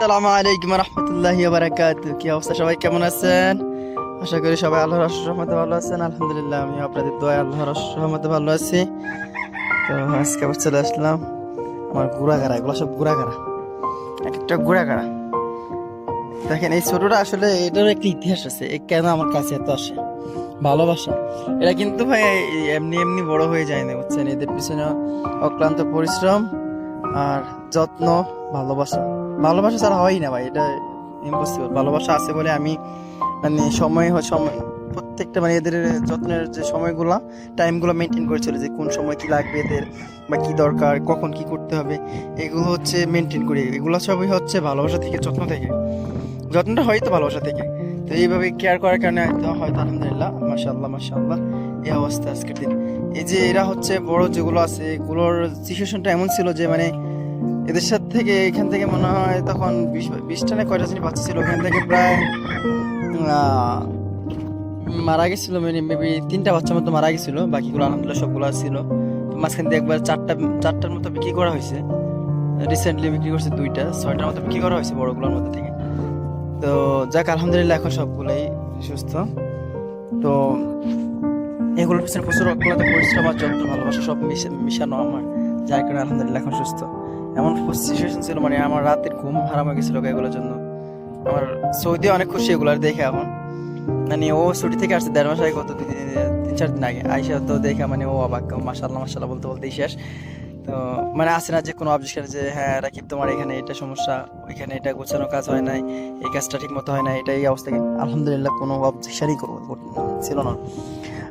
আসসালামু আলাইকুম রহমতুল্লাহি বারাকাত কি অবস্থা সবাই? কেমন আছেন? আশা করি সবাই আল্লাহর রহমতে ভালো আছেন। আলহামদুলিল্লাহ আমি আপনাদের দোয়া আল্লাহর রহমতে ভালো আছি। তো আজকে আবার চলে আসলাম আমার গুড়াগাড়া, এগুলো সব গুড়াগাড়া। এক একটা গুড়াগাড়া। দেখেন, এই ছোটটা আসলে এটার একটা ইতিহাস আছে কেন আমার কাছে এত আসে? ভালোবাসা। এরা কিন্তু ভাই, এমনি এমনি বড় হয়ে যায় না বুঝছেন? এদের পিছনে অক্লান্ত পরিশ্রম আর যত্ন, ভালোবাসা। ভালোবাসা ছাড়া হয় না ভাই, এটা ইম্পসিবল ভালোবাসা আছে বলে আমি মানে সময় সময়, প্রত্যেকটা মানে এদের যত্নের যে সময়গুলো, টাইমগুলো মেনটেন করে চলে যে কোন সময় কি লাগবে এদের, বা কি দরকার, কখন কি করতে হবে, এগুলো হচ্ছে মেনটেন করি। এগুলো সবই হচ্ছে ভালোবাসা থেকে, যত্ন থেকে। যত্নটা হয়তো ভালোবাসা থেকে। তো এইভাবে কেয়ার করার কারণে হয়তো আলহামদুলিল্লাহ, মাশাআল্লাহ মাশাআল্লাহ, এই অবস্থা আজকের দিন। এই যে এরা হচ্ছে বড় যেগুলো আছে, এগুলোর সিচুয়েশনটা এমন ছিল যে মানে এদের সাথে থেকে এখান থেকে মনে হয় তখন বিশ বিশ টানে কয়টা শ্রেণি বাচ্চা ছিল, ওখান থেকে প্রায় মারা গেছিল মানে মেবি তিনটা বাচ্চার মতো মারা গেছিল, বাকিগুলো আলহামদুলিল্লাহ সবগুলো ছিল। তো মাঝখান দিয়ে একবার চারটা, চারটার মতো বিক্রি করা হয়েছে। রিসেন্টলি বিক্রি করছে দুইটা, ছয়টার মতো বিক্রি করা হয়েছে বড়গুলোর মধ্যে থেকে। তো যাক, আলহামদুলিল্লাহ এখন সবগুলোই সুস্থ। তো এগুলোর পিছনে প্রচুর অক্লান্ত পরিশ্রম আর যত্ন, ভালোবাসা সব মিশে- মিশানো আমার। যার কারণে আলহামদুলিল্লাহ এখন সুস্থ। এমন সিচুয়েশন ছিল মানে আমার রাতের ঘুম হারাম হয়ে গেছিল এগুলোর জন্য। আমার সৌদি অনেক খুশি এগুলার দেখে এখন। মানে ও ছুটি থেকে আসছে দেড় মাস আগে কত তিন চার দিন আগে। আইসা তো দেখে মানে ও অবাক মাসাল্লাহ মাসাল্লাহ বলতে বলতেই শেষ। তো মানে আসে না যে কোনো অবজেকশন যে হ্যাঁ রাকিব, তোমার এখানে এটা সমস্যা, ওইখানে এটা গোছানো কাজ হয় নাই, এই কাজটা ঠিক মতো হয় না এটা এই অবস্থা আলহামদুলিল্লাহ কোনো অবজেকশনই ছিল না।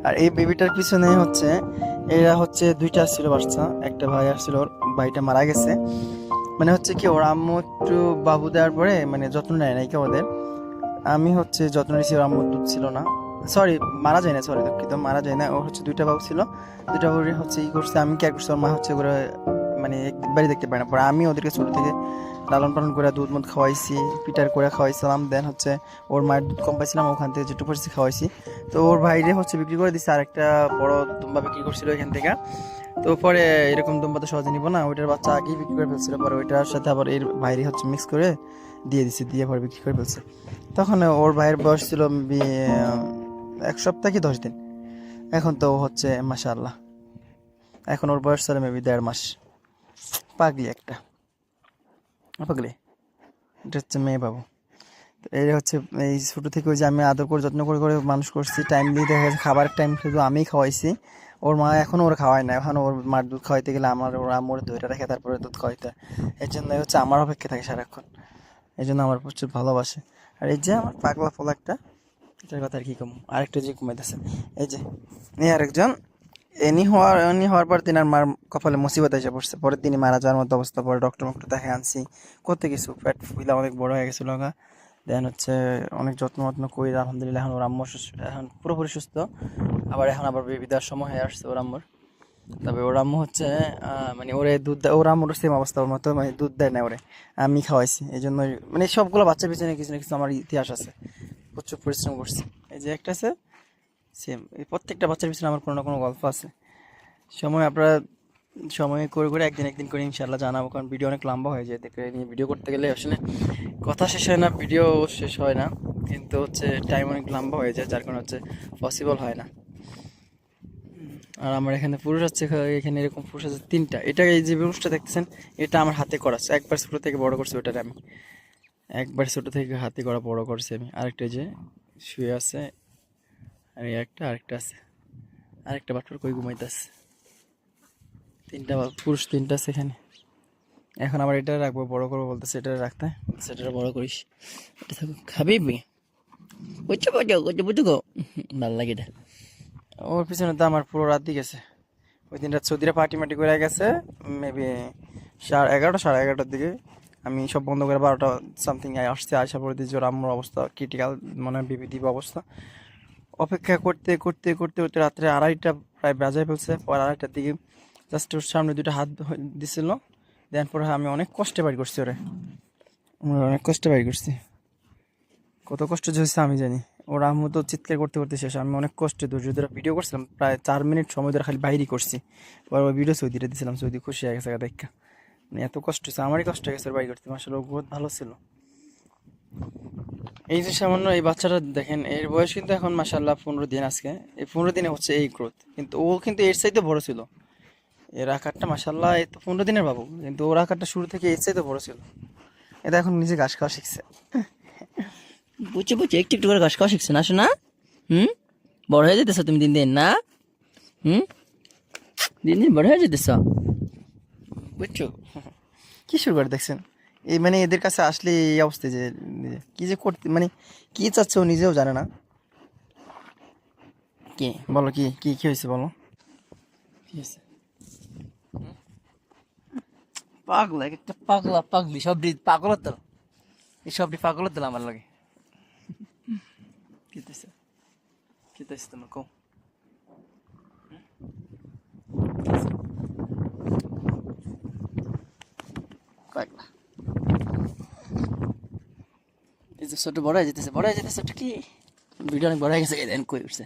আর এই বেবিটার পিছনে হচ্ছে এরা হচ্ছে দুইটা আসছিল বাচ্চা, একটা ভাই আসছিল ওর ভাইটা মারা গেছে। মানে হচ্ছে কি, ওর আম্মু একটু বাবু দেওয়ার পরে মানে যত্ন নেয় নাই কি ওদের। আমি হচ্ছে যত্ন নিয়েছি, ওর আম্মুর দুধ ছিল না। সরি মারা যায় না সরি দুঃখিত, মারা যায় না। ও হচ্ছে দুইটা বাবু ছিল। দুইটা বাবু হচ্ছে ই করছে, আমি কেয়ার করছি, ওর মা হচ্ছে ওরা মানে একবারই দেখতে পারে না। পরে আমি ওদেরকে ছোটো থেকে লালন পালন করে দুধ মুধ খাওয়াইছি পিটার করে খাওয়াইছিলাম। দেন হচ্ছে ওর মায়ের দুধ কম পাইছিলাম, ওখান থেকে যেটুকু পারছি, খাওয়াইছি। তো ওর ভাইরে হচ্ছে বিক্রি করে দিচ্ছে আর একটা বড় দুম্বা বিক্রি করছিল এখান থেকে। তো পরে এরকম দুম্বা তো সহজে নিব না, ওইটার বাচ্চা আগেই বিক্রি করে ফেলছিল, পরে ওইটার সাথে আবার এর ভাইরে হচ্ছে মিক্স করে দিয়ে দিচ্ছে দিয়ে পরে বিক্রি করে ফেলছে। তখন ওর ভাইয়ের বয়স ছিল এক সপ্তাহ কি দশ দিন। এখন তো হচ্ছে মাশাআল্লাহ। এখন ওর বয়স ছিল মেবি দেড় মাস। পাগলি একটা। পাগলি? এটা হচ্ছে মেয়ে বাবু। তো এই হচ্ছে, এই ছোটো থেকে ওই যে আমি আদর করে, যত্ন করে করে মানুষ করছি টাইম দিয়ে দেখা গেছে খাবারের টাইম শুধু আমিই খাওয়াইছি। ওর মা এখন ওর খাওয়ায় না, এখন ওর মার দুধ খাওয়াইতে গেলে আমার, ওর আমার ধরে রেখে তারপরে দুধ খাওয়াইতে। এর জন্য হচ্ছে আমার অপেক্ষা থাকে সারাক্ষণ। এই জন্য আমার প্রচুর ভালোবাসে। আর এই যে আমার পাগলা ফল একটা, এটার কথা আর কি কম? আরেকটা যে কমাইতেছে এই যে, এই আরেকজন। এনি হওয়ার এনি হওয়ার পর তিনি আর মার কপালে মুসিবত এসে পড়ছে। পরে তিনি মারা যাওয়ার মতো অবস্থা, পরে ডক্টর মক্টর দেখে আনছি। কত কিছু, পেট ফুলা অনেক বড় হয়ে গেছিল গা। দেন হচ্ছে অনেক যত্ন যত্ন করি, আলহামদুলিল্লাহ এখন ওর আম্মু এখন পুরোপুরি সুস্থ। আবার এখন আবার বেবি দেওয়ার সময় হয়ে আসছে ওর আম্মুর। তবে ওর আম্মু হচ্ছে মানে ওরে দুধ দেয় ওর আম্মুর সেম অবস্থা ওর মতো মানে দুধ দেয় না ওরে। আমি খাওয়াইছি এই জন্য মানে সবগুলো বাচ্চার পিছনে কিছু না কিছু আমার ইতিহাস আছে। প্রচুর পরিশ্রম করছি। এই যে একটা আছে সেম প্রত্যেকটা বাচ্চার পিছনে আমার কোনো না কোনো গল্প আছে। সময় আপনারা সময় করে করে একদিন একদিন করে ইনশাল্লাহ জানাব, কারণ ভিডিও অনেক লম্বা হয়ে যায়। দেখে নিয়ে ভিডিও করতে গেলে আসলে কথা শেষ হয় না ভিডিও শেষ হয় না। কিন্তু হচ্ছে টাইম অনেক লম্বা হয়ে যায়, যার কারণে হচ্ছে পসিবল হয় না। আর আমার এখানে পুরুষ আছে, এখানে এরকম পুরুষ আছে তিনটা। এটা এই যে পুরুষটা দেখতেছেন, এটা আমার হাতে করা আছে। একবার ছোটো থেকে বড় করছি, ওটারে আমি। একবার ছোটো থেকে হাতে করা, বড় করছি আমি। আরেকটা যে শুয়ে আছে আর এই একটা, আরেকটা আছে। আরেকটা বাটুর কই ঘুমাইতেছে? তিনটা পুরুষ তিনটা আছে এখানে। এখন আবার এটা রাখব, বড় করব বলতেছে, এটা রাখতে। সেটা বড় করিস। এটা খাবি? বুঝছ বুঝছ বুঝছ বুঝছ গো? ভালো লাগে এটা। ওর পিছনে তো আমার পুরো রাতই গেছে। ওই দিনটা সৌদিরা পার্টি মাটি করে গেছে মেবি সাড়ে এগারোটা, সাড়ে এগারোটার দিকে। আমি সব বন্ধ করে বারোটা সামথিং আসছে আসা পরে ওর আম্মুর অবস্থা ক্রিটিক্যাল মানে বিবিধি অবস্থা। অপেক্ষা করতে করতে করতে করতে রাত্রে আড়াইটা প্রায় বাজায় ফেলছে। পর আড়াইটার দিকে জাস্ট ওর সামনে দুটো হাত দিছিল। দেন পরে আমি অনেক কষ্টে বাড়ি করছি ওরে। আমরা অনেক কষ্টে বাড়ি করছি। কত কষ্ট হয়েছে আমি জানি। ওর আম্মু তো চিৎকার করতে করতে শেষ। আমি অনেক কষ্টে ধৈর্য ধরে ভিডিও করছিলাম। প্রায় চার মিনিট সময় ধরে খালি বাইরেই করছি। পর ওই ভিডিও সৌদিটা দিয়েছিলাম সৌদি খুশি হয়ে গেছে দেখা। মানে এত কষ্ট হয়েছে। আমারই কষ্ট হয়ে গেছে বাড়ি করতে। আসলে ও বহুত ভালো ছিল। এই যে সামান্য এই বাচ্চাটা দেখেন এর বয়স কিন্তু এখন মাসাল্লাহ পনেরো দিন আজকে। এই পনেরো দিনে হচ্ছে এই গ্রোথ কিন্তু ও কিন্তু এর চাইতে বড় ছিল। এর আকারটা মাসাল্লাহ এই তো পনেরো দিনের বাবু। কিন্তু ওর আকারটা শুরু থেকে এর চাইতে বড় ছিল। এটা এখন নিজে ঘাস খাওয়া শিখছে। বুঝছে বুঝছে একটু একটু করে ঘাস খাওয়া শিখছে না শোনা? হুম? বড় হয়ে যেতেছ তুমি দিন দিন না? হুম? দিন দিন বড় হয়ে যেতেছ? বুঝছ? কি শুরু করে দেখছেন? এই মানে এদের কাছে আসলে এই অবস্থা যে কি যে করতে মানে কি চাচ্ছে ও নিজেও জানে না। কি? বলো কি কি কি হয়েছে বলো। কি হয়েছে? পাগলা এক একটা পাগলা পাগলি সবটি পাগল তো। এই সবটি পাগল তো আমার লাগে। কি হয়েছে তোমার কো পাগলা। এই যে ছোট বড় হয়ে যেতেছে, বড় হয়ে যেতেছে কি? ভিডিও অনেক বড় হয়ে গেছে দেন কই উঠছে।